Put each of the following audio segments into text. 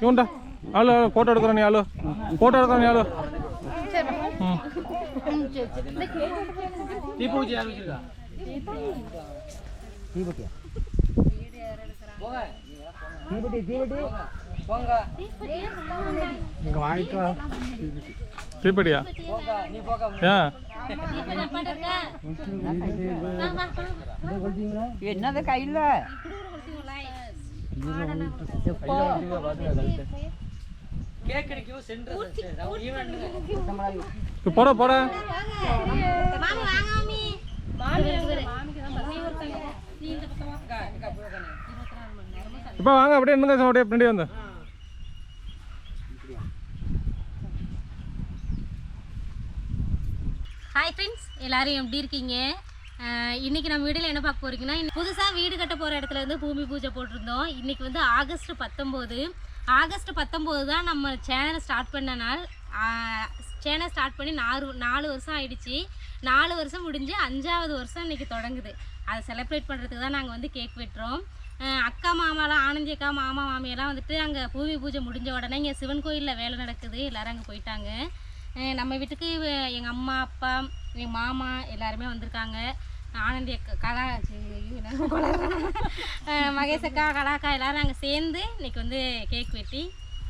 இவன்டா. ஆளு ஃபோட்டோ எடுக்கிறேன் நீ ஆளு. ஃபோட்டோ எடுக்கிறேன் நீ ஆளு. ம். இங்கே வாங்கிக்கோ. தீப்பெட்டியா ஏன்? என்னது கையில்? போட போட இப்போ வாங்க அப்படியே என்னங்க அப்படியே பின்னாடி வந்து. ஹாய் ஃப்ரெண்ட்ஸ் எல்லாரும் எப்படி இருக்கீங்க? இன்னைக்கு நம்ம வீடியோவில் என்ன பார்க்க போறீங்கன்னா புதுசாக வீடு கட்ட போகிற இடத்துல வந்து பூமி பூஜை போட்டிருந்தோம். இன்னைக்கு வந்து ஆகஸ்ட் பத்தொம்போது. ஆகஸ்ட் பத்தொம்போது தான் நம்ம சேனலை ஸ்டார்ட் பண்ண நாள். சேனல் ஸ்டார்ட் பண்ணி நாலு நாலு வருஷம் ஆயிடுச்சு. நாலு வருஷம் முடிஞ்சு அஞ்சாவது வருஷம் இன்னைக்கு தொடங்குது. அதை செலிப்ரேட் பண்ணுறதுக்கு தான் நாங்கள் வந்து கேக் வெட்டுறோம். அக்கா மாமாலாம் ஆனந்தி அக்கா மாமா மாமியெல்லாம் வந்துட்டு அங்கே பூமி பூஜை முடிஞ்ச உடனே இங்கே சிவன் கோயிலில் வேலை நடக்குது. எல்லோரும் அங்கே போயிட்டாங்க. நம்ம வீட்டுக்கு எங்கள் அம்மா அப்பா எங்கள் மாமா எல்லாருமே வந்திருக்காங்க. ஆனந்தி அக்கா கலா மகேஷ் அக்கா கலாக்கா எல்லாரும் நாங்கள் சேர்ந்து இன்னைக்கு வந்து கேக் வெட்டி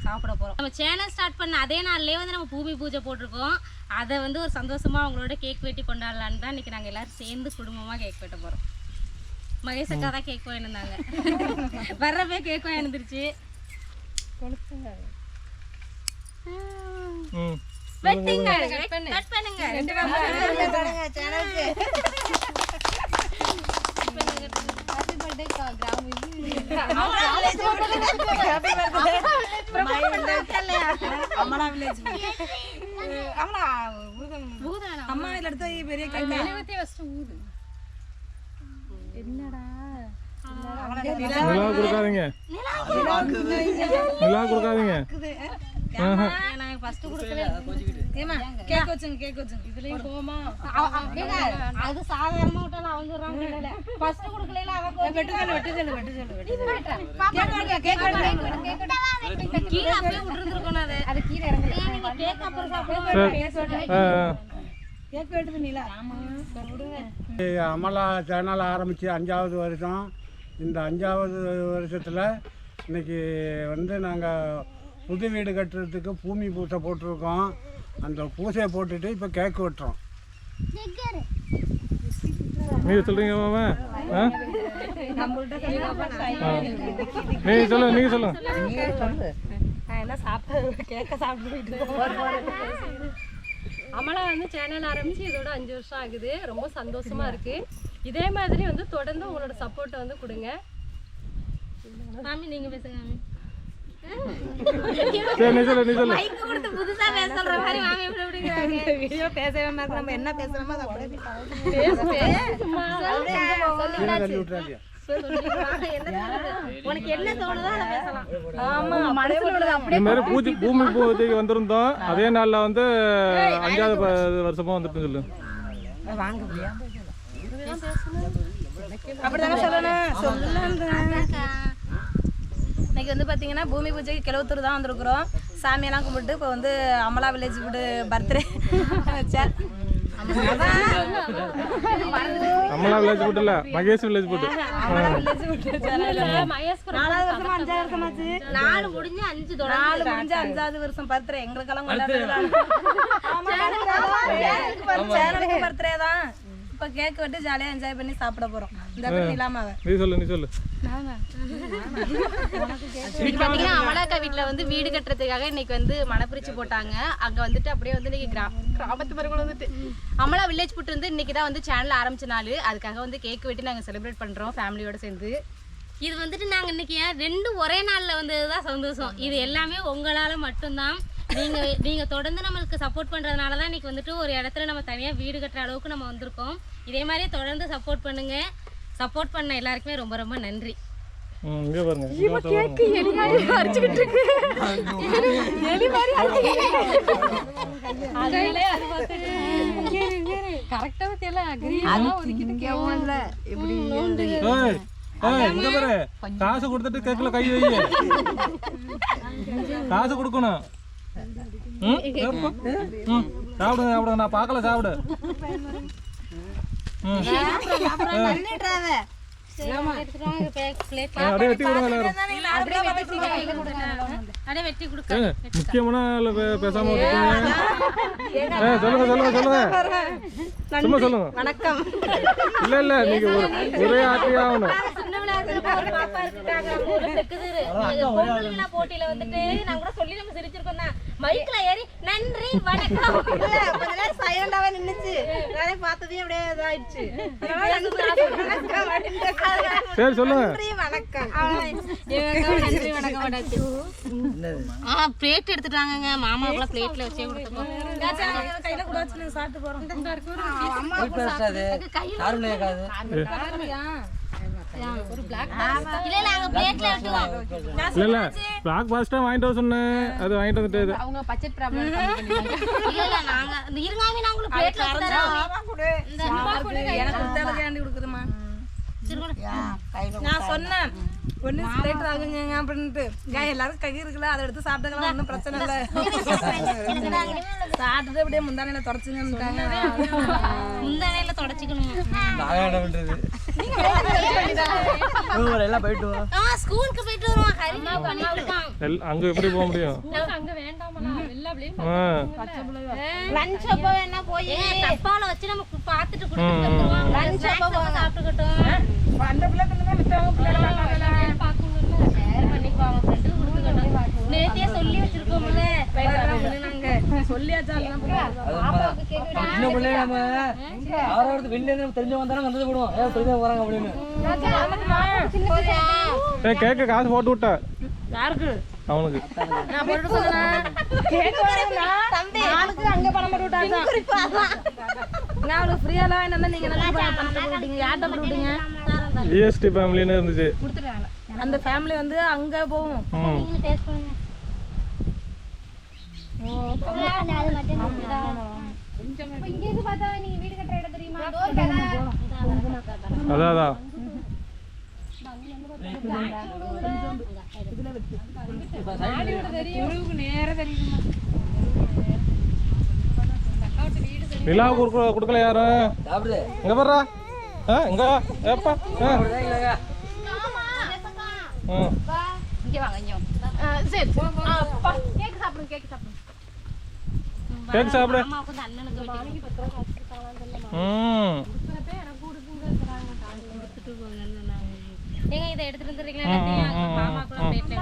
சாப்பிட போகிறோம் நம்ம சேனல் ஸ்டார்ட் பண்ண அதே நாள்லேயே வந்து நம்ம பூமி பூஜை போட்டிருக்கோம். அதை வந்து ஒரு சந்தோஷமாக அவங்களோட கேக் வெட்டி கொண்டாடலான்னு தான் இன்றைக்கி நாங்கள் எல்லாரும் சேர்ந்து குடும்பமாக கேக் வெட்ட போகிறோம் மகேஷ் அக்கா தான் கேக் வாங்கியிருந்தாங்க வர்றப்பே கேக் வாங்கிருந்துருச்சு ம். வெட்டுங்க கட் பண்ணுங்க. அம்மா இதில் எடுத்து பெரிய கேக் நிலா கொடுக்காதீங்க. நிலா கொடுக்காதீங்க. அது சாதாரணமா விட்டாலும் அவங்க வெட்டு சொல்லு வெட்டு சொல்லு வெட்டு சொல்லு வெட்டு சொல்லு. கேக் வெட்டு கீழே அப்படியே விட்டுருந்துருக்கணும் அதை. ஏன் நீங்க அப்புறம் அமலா சேனல் ஆரம்பித்து அஞ்சாவது வருஷம். இந்த அஞ்சாவது வருஷத்தில் இன்னைக்கு வந்து நாங்கள் புது வீடு கட்டுறதுக்கு பூமி பூசை போட்டிருக்கோம். அந்த பூசையை போட்டுட்டு இப்போ கேக் வெட்டுறோம். நீங்க சொல்றீங்க மாமா? ஆ? நீங்க சொல்லுங்க நீங்க சொல்லுங்க. என்ன சாப்பிட்டு கேக்க சாப்பிட்டு அமலா வந்து சேனல் ஆரம்பிச்சு இதோட அஞ்சு வருஷம் ஆகுது. ரொம்ப சந்தோஷமா இருக்கு. இதே மாதிரி வந்து தொடர்ந்து உங்களோட சப்போர்ட்டை வந்து கொடுங்க. மாமி நீங்க பேசுங்க என்ன பேசுறோமோ அப்படியே பூஜை பூமி பூஜைக்கு வந்திருந்தோம். அதே நாளில் வந்து அஞ்சாவது வருஷமா வந்துட்டு சொல்லு. அப்படிதானே சொல்லணும்? சொல்லலாம் இன்னைக்கு வந்து பார்த்தீங்கன்னா பூமி பூஜைக்கு கிழவத்தூர் தான் வந்திருக்கிறோம். சாமியெல்லாம் கும்பிட்டு இப்போ வந்து அமலா வில்லேஜ் வீடு பர்த்டே வச்சார். அம்மலா வில்லேஜ் போட்டு. இல்லை மகேஷ் வில்லேஜ் போட்டு நாலாவது வருஷமா அஞ்சாவது நாலு முடிஞ்சு அஞ்சு தொடர்ந்து நாலு முடிஞ்சு அஞ்சாவது வருஷம் பர்த்டே எங்களுக்கெல்லாம் கொண்டாடுறது பர்த்டே தான். இப்போ கேக் வெட்டி ஜாலியாக என்ஜாய் பண்ணி சாப்பிட போகிறோம் இந்த இல்லாமல் நீ சொல்லு நீ சொல்லு. இன்னைக்கு பாத்தீங்கன்னா அமலாக்கா வீட்டில் வந்து வீடு கட்டுறதுக்காக இன்னைக்கு வந்து மனப்பிரிச்சு போட்டாங்க. அங்க வந்துட்டு அப்படியே வந்து இன்னைக்கு கிரா கிராமத்து மரங்கள் வந்துட்டு. அமலா வில்லேஜ் புட்டு வந்து இன்னைக்கு தான் வந்து சேனல் ஆரம்பிச்ச நாள். அதுக்காக வந்து கேக் வெட்டி நாங்க செலிப்ரேட் பண்றோம் ஃபேமிலியோட சேர்ந்து. இது வந்துட்டு நாங்க இன்னைக்கு ஏன் ரெண்டு ஒரே நாள்ல வந்ததுதான் சந்தோஷம். இது எல்லாமே உங்களால மட்டும்தான். நீங்க நீங்க தொடர்ந்து நம்மளுக்கு சப்போர்ட் பண்ணுறதுனால தான் இன்னைக்கு வந்துட்டு ஒரு இடத்துல நம்ம தனியா வீடு கட்டுற அளவுக்கு நம்ம வந்திருக்கோம். இதே மாதிரி தொடர்ந்து சப்போர்ட் பண்ணுங்க. சப்போர்ட் பண்ண எல்லாருக்குமே ரொம்ப ரொம்ப நன்றி. ம் இங்கே பாருங்க. இங்க ஒருத்தவங்க வா. கரெக்டா தெரியல கிரீன் ஏய் ஏய், இங்க பாரு. காசு கொடுத்துட்டு கேக்குல கை வை காசு கொடுக்கணும். ம், ஏப்பா. ம், சாப்பிடுங்க சாப்பிடுங்க நான் பார்க்கல சாப்பிடு. முக்கியமான பேசாம சொல்லுங்க சொல்லுங்க சொல்லுங்க. சும்மா சொல்லுங்க. வணக்கம். இல்ல இல்ல நீங்க ஒரு ஒரே பாப்பா இருக்காங்க. விழா போட்டியில வந்துட்டு நான் கூட சொல்லி நம்ம சிரிச்சிருக்கோம் தான். மைக்ல ஏறி நன்றி வணக்கம். கொஞ்ச நேரம் சைலண்டாவே நின்னுச்சு. நானே பார்த்ததே அப்படியே இதாயிடுச்சு. சரி சொல்லுங்க. நன்றி வணக்கம். நன்றி வணக்கம் ஆ பிளேட் எடுத்துட்டாங்கங்க. மாமாவுக்குலாம் பிளேட்ல வச்சே கொடுத்துருக்கோம் கையில கூட வச்சு நீங்க சாப்பிட்டு போறோம் இல்ல இல்ல பிளாக் பாஸ்டா வாங்கிட்டு வர சொன்னேன். அது வாங்கிட்டு வந்துட்டு இது. அவங்க பட்ஜெட் ப்ராப்ளம் இல்ல இல்ல நாங்க இந்த இருங்காமி நான் உங்களுக்கு பிளேட்ல வச்சு தரோம் எனக்கு ஏண்டி கொடுக்குதுமா நான் சொன்னேன். ஒண்ணு ஸ்ப்ரைட் வாங்குங்க அப்படின்ட்டு ஏன் எல்லாரும் கை இருக்குல்ல அதை எடுத்து சாப்பிட்டுக்கலாம் ஒன்றும் பிரச்சனை இல்லை. சாப்பிட்டுட்டு அப்படியே முந்தானையில எல்லாம் போயிட்டு வா. ஸ்கூலுக்கு போயிட்டு அங்க எப்படி போக முடியும்? அங்க அப்படியே ஆ. லஞ்ச் அப்போ வேணா போய். டப்பால வச்சு நம்ம கு- பார்த்துட்டு கொடுத்துட்டு வந்துருவோம். லஞ்ச் அப்போ சாப்பிட்டுக்கிட்டோம். அந்த பிள்ளை பிள்ளை வித்தவங்க ஷேர் சின்ன பிள்ளைங்க நம்ம யாராவது வெளில இருந்து தெரிஞ்சவங்க தானே வந்தது போடுவோம். ஏன் தெரிஞ்சவங்க வராங்க அப்படின்னு. கேக்கு காசு போட்டு விட்ட. யாருக்கு? அவனுக்கு. அங்க பணம் போட்டு விட்டாங்க நான் என்ன நீங்க என்ன பணம் போட்டு விட்டீங்க? யார்கிட்ட போட்டு விட்டீங்க? ஜிஎஸ்டி ஃபேமிலின்னு இருந்துச்சு. அந்த ஃபேமிலி வந்து அங்க போகும் ம் டேஸ்ட் பண்ணுங்க இங்க இருந்து பார்த்தா நீங்க வீடு கட்டுற இடம் தெரியுமா அதான் அதான். நிலாவுக்கு கொடுக்க கொடுக்கல யாரும் சாப்பிடுது இங்க வர்றா இங்க வாங்க வாங்க. சரி. கேக் சாப்பிடுங்க கேக் சாப்பிடுங்க கேக் சாப்பிடு ம் ஏங்க இதை எடுத்துட்டு வந்துடுறீங்களா மாமாக்குலாம் பிளேட்ல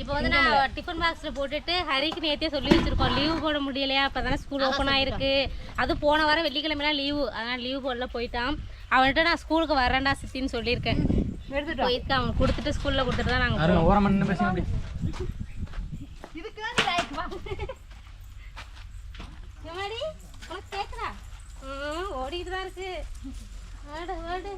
இப்போ வந்து நான் டிஃபன் பாக்ஸில் போட்டுட்டு ஹரிக்கு நேற்றே சொல்லி வச்சிருக்கோம் லீவு போட முடியலையா தானே ஸ்கூல் ஓப்பன் ஆயிருக்கு அது போன வாரம் வெள்ளிக்கிழமைலாம் லீவு அதனால் லீவு போடல போயிட்டான் அவன்கிட்ட நான் ஸ்கூலுக்கு வரேன்டா சித்தின்னு சொல்லியிருக்கேன் போயிருக்கேன் அவன் கொடுத்துட்டு ஸ்கூலில் கொடுத்துட்டு தான் நாங்கள் உனக்கு கேட்குறா ம் ஓடிக்கிட்டு தான் இருக்கு. வாடு வாடு.